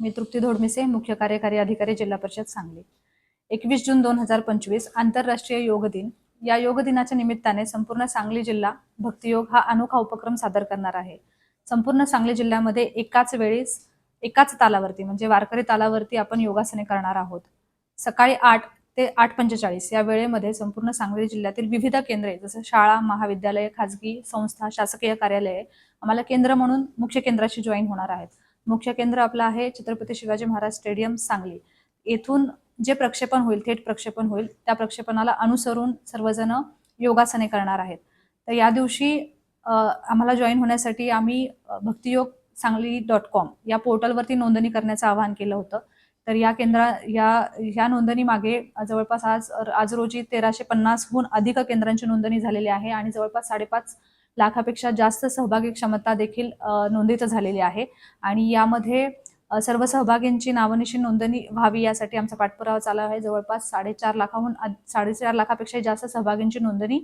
मी तृप्ती धोडमिसे मुख्य कार्यकारी अधिकारी जिल्हा परिषद सांगली. एकवीस जून दोन हजार पंचवीस आंतरराष्ट्रीय योग दिन. या योग दिनाच्या निमित्ताने संपूर्ण सांगली जिल्हा भक्तियोग हा अनोखा उपक्रम सादर करणार आहे. संपूर्ण सांगली जिल्ह्यामध्ये एकाच वेळेस एकाच तालावरती म्हणजे वारकरी तालावरती आपण योगासने करणार आहोत. सकाळी आठ ते आठ पंचेचाळीस या वेळेमध्ये संपूर्ण सांगली जिल्ह्यातील विविध केंद्रे जसं शाळा महाविद्यालय खाजगी संस्था शासकीय कार्यालये आम्हाला केंद्र म्हणून मुख्य केंद्राशी जॉईन होणार आहेत. मुख्य केंद्र आपलं आहे छत्रपती शिवाजी महाराज स्टेडियम सांगली. येथून जे प्रक्षेपण होईल थेट प्रक्षेपण होईल त्या प्रक्षेपणाला अनुसरून सर्वजण योगासने करणार आहेत. तर या दिवशी आम्हाला जॉईन होण्यासाठी आम्ही भक्तियोग सांगली डॉट कॉम या पोर्टलवरती नोंदणी करण्याचं आवाहन केलं होतं. तर या केंद्रा या ह्या नोंदणी मागे जवळपास आज आज रोजी तेराशे पन्नासहून अधिक केंद्रांची नोंदणी झालेली आहे आणि जवळपास साडेपाच लाखापेक्षा जास्त सहभागी क्षमता देखील नोंदीत झालेली आहे. आणि यामध्ये सर्व सहभागींची नावनिशी नोंदणी व्हावी यासाठी आमचा पाठपुरावा चालू आहे. जवळपास साडेचार लाखाहून साडेचार लाखापेक्षा जास्त सहभागींची नोंदणी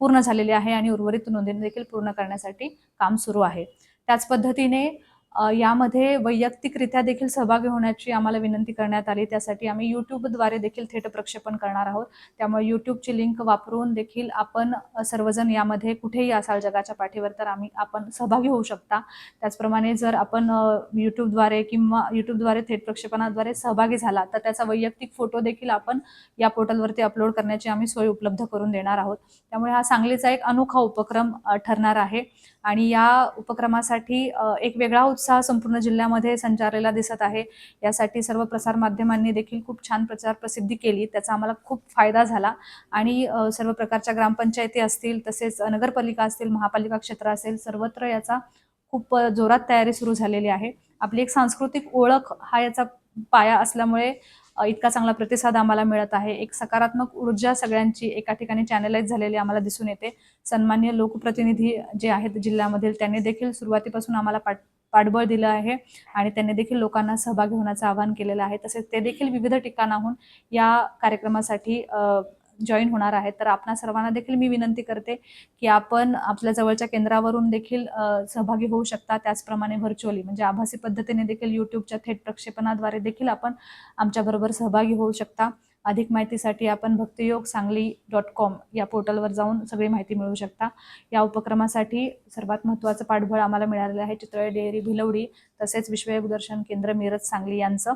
पूर्ण झालेली आहे आणि उर्वरित नोंदणी देखील पूर्ण करण्यासाठी काम सुरू आहे. त्याच पद्धतीने यामध्ये वैयक्तिकरित्या देखील सहभागी होण्याची आम्हाला विनंती करण्यात आली. त्यासाठी आम्ही यूट्यूबद्वारे देखील थेट प्रक्षेपण करणार आहोत. त्यामुळे यूट्यूबची लिंक वापरून देखील आपण सर्वजण यामध्ये कुठेही असाल जगाच्या पाठीवर तर आम्ही आपण सहभागी होऊ शकता. त्याचप्रमाणे जर आपण यूट्यूबद्वारे किंवा यूट्यूबद्वारे थेट प्रक्षेपणाद्वारे सहभागी झाला तर त्याचा वैयक्तिक फोटो देखील आपण या पोर्टलवरती अपलोड करण्याची आम्ही सोय उपलब्ध करून देणार आहोत. त्यामुळे हा सांगलीचा एक अनोखा उपक्रम ठरणार आहे. आणि या उपक्रमासाठी एक वेगळा उत्साह संपूर्ण जिल्ह्यामध्ये संचारलेला दिसत आहे. यासाठी सर्व प्रसार माध्यमांनी देखील खूप छान प्रचार प्रसिद्धी केली. त्याचा आम्हाला खूप फायदा झाला. आणि सर्व प्रकारच्या ग्रामपंचायती असतील तसेच नगरपालिका असतील महापालिका क्षेत्र असेल सर्वत्र याचा खूप जोरात तयारी सुरू झालेली आहे. आपली एक सांस्कृतिक ओळख हा याचा पाया असल्यामुळे इतका चांगला प्रतिसाद आम्हाला मिळत आहे. एक सकारात्मक ऊर्जा सगळ्यांची एका ठिकाणी चॅनलाइज झालेली आम्हाला दिसून येते. सन्मान्य लोकप्रतिनिधी जे आहेत जिल्ह्यामधील त्यांनी देखील सुरुवातीपासून आम्हाला पाठ पाठबळ दिलं आहे आणि त्यांनी देखील लोकांना सहभागी होण्याचं आवाहन केलेलं आहे. तसेच ते देखील विविध ठिकाणाहून या कार्यक्रमासाठी जॉईन होणार आहेत. तर आपणा सर्वांना देखील मी विनंती करते की आपण आपल्या जवळच्या केंद्रावरून देखील सहभागी होऊ शकता. त्याचप्रमाणे व्हर्च्युअली म्हणजे आभासी पद्धतीने देखील यूट्यूबच्या थेट प्रक्षेपणाद्वारे देखील आपण आमच्याबरोबर सहभागी होऊ शकता. अधिक माहितीसाठी आपण भक्तियोग सांगली डॉट कॉम या पोर्टलवर जाऊन सगळी माहिती मिळवू शकता. या उपक्रमासाठी सर्वात महत्त्वाचं पाठबळ आम्हाला मिळालेलं आहे चितळे डेअरी भिलवडी तसेच विश्वयोगदर्शन केंद्र मिरज सांगली यांचं.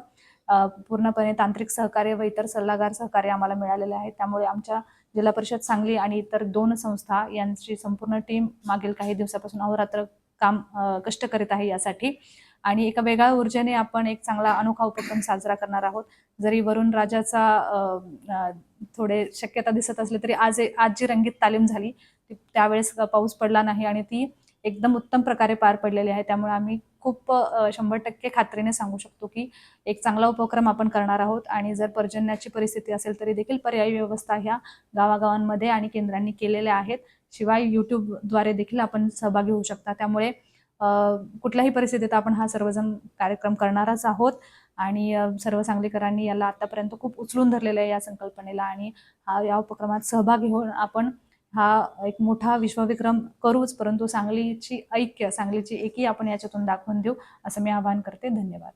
पूर्णपणे तांत्रिक सहकार्य व इतर सल्लागार सहकार्य आम्हाला मिळालेले आहे. त्यामुळे आमच्या जिल्हा परिषद सांगली आणि इतर दोन संस्था यांची संपूर्ण टीम मागील काही दिवसापासून अहोरात्र काम कष्ट करीत आहे यासाठी. आणि एका वेगळ्या ऊर्जेने आपण एक चांगला अनोखा उपक्रम साजरा करणार आहोत. जरी वरुण राजाचा थोडे शक्यता दिसत असले तरी आज आज जी रंगीत तालीम झाली त्यावेळेस पाऊस पडला नाही आणि ती एकदम उत्तम प्रकारे पार पडलेली आहे. त्यामुळे आम्ही खूप शंभर टक्के खात्रीने सांगू शकतो की एक चांगला उपक्रम आपण करणार आहोत आणि जर पर्जन्याची परिस्थिती असेल तरी देखील पर्यायी व्यवस्था ह्या गावागावांमध्ये आणि केंद्रांनी केलेल्या आहेत. शिवाय यूट्यूबद्वारे देखील आपण सहभागी होऊ शकता. त्यामुळे कुठल्याही परिस्थितीत आपण हा सर्वजण कार्यक्रम करणारच आहोत. आणि सर्व सांगलीकरांनी याला आतापर्यंत खूप उचलून धरलेलं आहे या संकल्पनेला आणि हा या उपक्रमात सहभागी होऊन आपण हा एक मोठा विश्वविक्रम करूच परंतु सांगलीची ऐक्य सांगलीची एकी आपण याच्यातून दाखवून देऊ असं मी आवाहन करते. धन्यवाद.